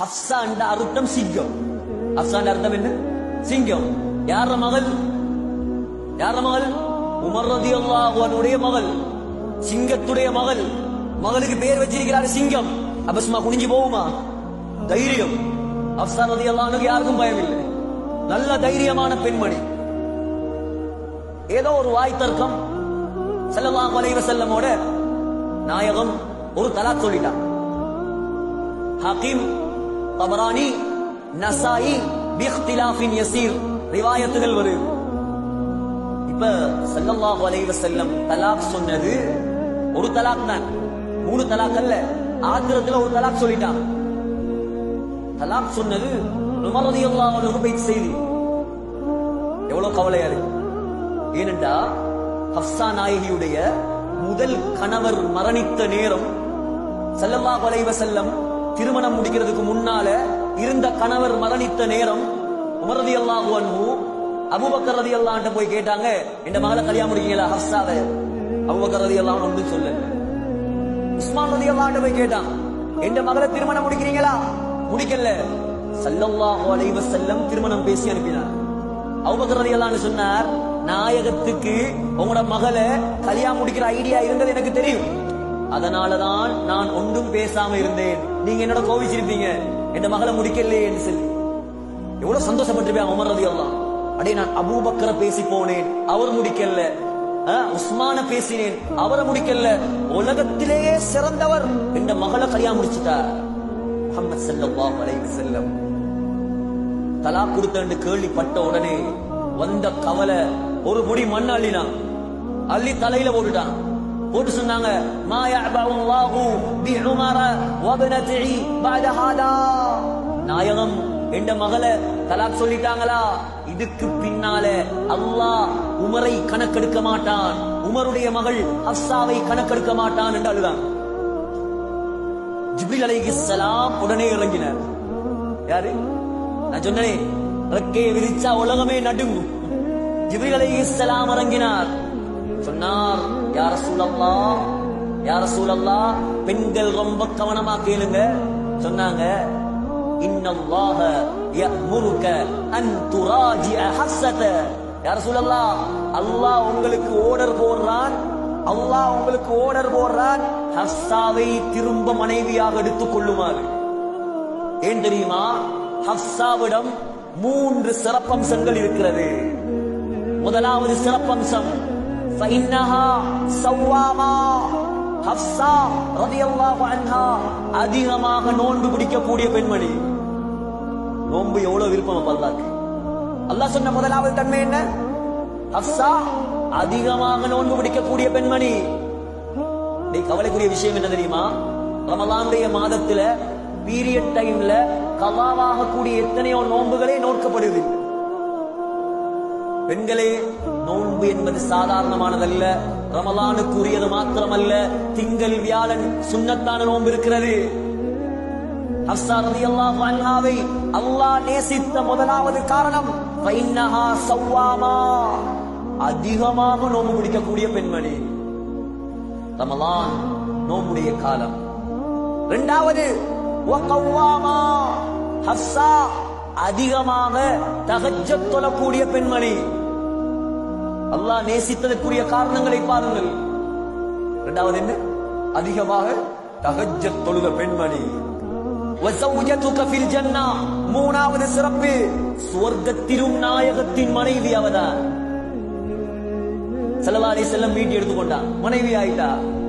ஹப்சா என்ற அர்த்தம் சிங்கம். ஹப்சா அர்த்தம் என்ன? சிங்கம். யார மகள்? யார மகள்? உமர் ரதி அன்ஹுடைய மகள். சிங்கத்துடைய மகள். மகளுக்கு பேர் வச்சிருக்கிறார் சிங்கம். அப்ப சும்மா குனிஞ்சு போகுமா? தைரியம். ஹப்சா ரதி அன்ஹுக்கு யாருக்கும் பயம் இல்லை நல்ல தைரியமான பெண்மணி. ஏதோ ஒரு வாய் தர்க்கம். ஸல்லல்லாஹு வலைவ செல்லமோட நாயகம் ஒரு தலா சொல்லிட்டான். ஹக்கீம் தபரானி நசாயி பிஹ்திலாஃபின் யசீர் ரிவாயத்துகள் வருது இப்ப ஸல்லல்லாஹு அலைஹி வஸல்லம் தலாக் சொன்னது ஒரு தலாக் தான். மூணு தலாக் அல்ல. ஆத்திரத்துல ஒரு தலாக் சொல்லிட்டான். தலாக் சொன்னது உமர் ரலியல்லாஹு அன்ஹு போய் செய்தி. எவ்வளவு கவலையா இருக்கு. ஏனென்றா ஹப்சா நாயகியுடைய முதல் கணவர் மரணித்த நேரம் செல்லல்லாஹு அலைஹி வஸல்லம் திருமணம் முடிக்கிறதுக்கு முன்னால இருந்த கணவர் மரணித்த நேரம் உமரதி அல்லாஹு அன்பு அபுபக்கர் ரதி அன்ஹு போய் கேட்டாங்க இந்த மகளை கல்யாணம் முடிக்கீங்களா ஹப்சாவை? அபுபக்கர் ரதி அன்ஹு ஒன்று சொல்லு உஸ்மான் ரதி அன்ஹு போய் கேட்டான் எந்த மகளை திருமணம் முடிக்கிறீங்களா? முடிக்கல. சல்லல்லாஹு அலைவ செல்லம் திருமணம் பேசி அனுப்பினார். அபுபக்கர் ரதி அன்ஹு சொன்னார் நாயகத்துக்கு உங்களோட மகளை கல்யாணம் முடிக்கிற ஐடியா இருந்தது எனக்கு தெரியும். அதனாலதான் நான் ஒன்றும் பேசாம இருந்தேன். நீங்க என்னோட கோவிச்சிருப்பீங்க. என் மகளை முடிக்கலையேன்னு சொல்லி. எவ்வளவு சந்தோஷப்பட்டிருப்பேன் உமர் ரதி அல்லாஹ் அடே நான் அபூபக்கரை பேசி போனேன். அவர் முடிக்கல உஸ்மான பேசினேன். அவரை முடிக்கல உலகத்திலேயே சிறந்தவர். என் மகளை கல்யாணம் முடிச்சுட்டார். முகமது செல்லம் அலைஹி செல்லம் தலா கொடுத்தண்டு கேள்விப்பட்ட உடனே வந்த கவலை ஒரு முடி மண் அள்ளினான் அள்ளி தலையில போட்டுட்டான். போட்டு சொன்னாங்க நாயகம் என்ற மகளை தலாக் சொல்லிட்டாங்களா? இதுக்கு பின்னால அல்லா உமரை கணக்கெடுக்க மாட்டான். உமருடைய மகள் அப்சாவை கணக்கெடுக்க மாட்டான் என்று அழுதான் ஜிபில் அலைகிஸ்லாம் உடனே இறங்கினார். யாரு? நான் சொன்னேன் ரெக்கையை விரிச்சா உலகமே நடுங்கும். ஜிபில் அலைகிஸ்லாம் இறங்கினார். சொன்னார் யார சூழல்லா யார சூழல்லா பெண்கள் ரொம்ப கவனமா கேளுங்க. சொன்னாங்க இன்னல்லாஹ யமுருக அன் துராஜிஅ ஹஸ்ஸத. யார சூழல்லா அல்லாஹ் உங்களுக்கு ஆர்டர் போடுறான் அல்லாஹ் உங்களுக்கு ஆர்டர் போடுறான் ஹஸ்ஸாவை திரும்ப மனைவியாக எடுத்துக் கொள்ளுமாறு. ஏன் தெரியுமா? ஹப்சாவிடம் மூன்று சிறப்பம்சங்கள் இருக்கிறது. முதலாவது சிறப்பம்சம் فإنها சவ்வாமா ஹப்சா ரலியல்லாஹு அன்ஹா அதிகமாக நோன்பு பிடிக்கக்கூடிய பெண்மணி நோன்பு எவ்வளவு விருப்பம் அல்லாஹ்க்கு அல்லாஹ் சொன்ன முதலாவது தன்மை என்ன ஹப்சா அதிகமாக நோன்பு பிடிக்கக்கூடிய பெண்மணி நீ கவலைக்குரிய விஷயம் என்ன தெரியுமா ரமலானுடைய மாதத்துல பீரியட் டைம்ல கவாவாக கூடிய எத்தனையோ நோன்புகளே நோக்கப்படுது பெண்களே நோன்பு என்பது சாதாரணமானதல்ல. ரமலானுக்கு உரியது மாத்திரமல்ல. திங்கள் வியாழன் சுண்ணத்தான நோன்பு இருக்கிறது. அல்லாஹ் நேசித்த முதலாவது காரணம் அதிகமாக நோன்பு பிடிக்கக்கூடிய பெண்மணி. ரமலான் நோம்புடைய காலம். இரண்டாவது அதிகமாக தகஜத் தொழக்கூடிய பெண்மணி. அல்லாஹ் நேசித்ததற்குரிய காரணங்களை பாருங்கள். இரண்டாவது என்ன? அதிகமாக தகஜத் தொழுத பெண்மணி. மூணாவது சிறப்பு சுவர்க்கத்திலும் நாயகத்தின் மனைவி அவதான். ஸல்லல்லாஹு செல்லம் வீட்டு எடுத்துக்கொண்டான். மனைவி ஆயிட்டா?